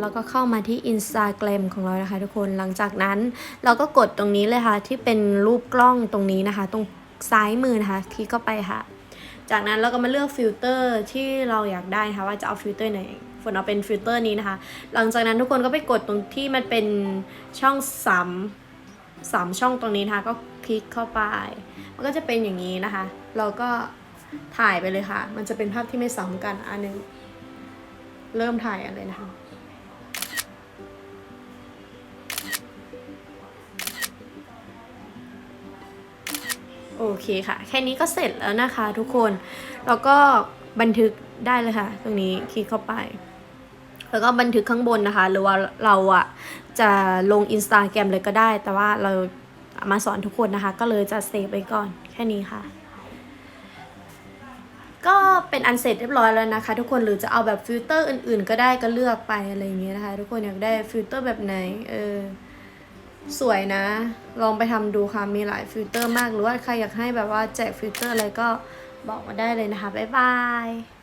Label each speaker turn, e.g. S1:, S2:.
S1: แล้วก็เข้ามาที่ Instagram ของเรานะคะ ทุกคนหลังจากนั้น เราก็กดตรงนี้เลยค่ะ ที่เป็นรูปกล้องตรงนี้นะคะ ตรงซ้ายมือนะคะคลิกเข้าไปค่ะ จากนั้นเราก็มาเลือกฟิลเตอร์ที่เราอยากได้นะคะว่าจะเอาฟิลเตอร์ไหนฝนเอาเป็นฟิลเตอร์นี้นะคะ หลังจากนั้นทุกคนก็ไปกดตรงที่มันเป็นช่องสามสามช่องตรงนี้นะคะก็คลิกเข้าไป มันก็จะเป็นอย่างนี้นะคะ เราก็ถ่ายไปเลยค่ะ มันจะเป็นภาพที่ไม่ซ้ำกันอันหนึง เริ่มถ่ายกันเลยนะคะ โอเคค่ะ แค่นี้ก็เสร็จแล้วนะคะทุกคน แล้วก็บันทึกได้เลยค่ะ ตรงนี้คลิกเข้าไป แล้วก็บันทึกข้างบนนะคะ หรือว่าเราอะจะลง Instagram เลยก็ได้ แต่ว่าเรามาสอนทุกคนนะคะ ก็เลยจะเซฟไว้ก่อน แค่นี้ค่ะ ก็เป็นอันเสร็จเรียบร้อยแล้วนะคะ ทุกคน หรือจะเอาแบบฟิลเตอร์อื่นๆ ก็ได้ก็เลือกไปอะไรอย่างเงี้ยนะคะ ทุกคนอยากได้ฟิลเตอร์แบบไหน เออ สวยนะ ลองไปทำดูค่ะ มีหลายฟิลเตอร์มาก หรือว่าใครอยากให้แบบว่าแจกฟิลเตอร์อะไรก็บอกมาได้เลยนะคะ บ๊ายบาย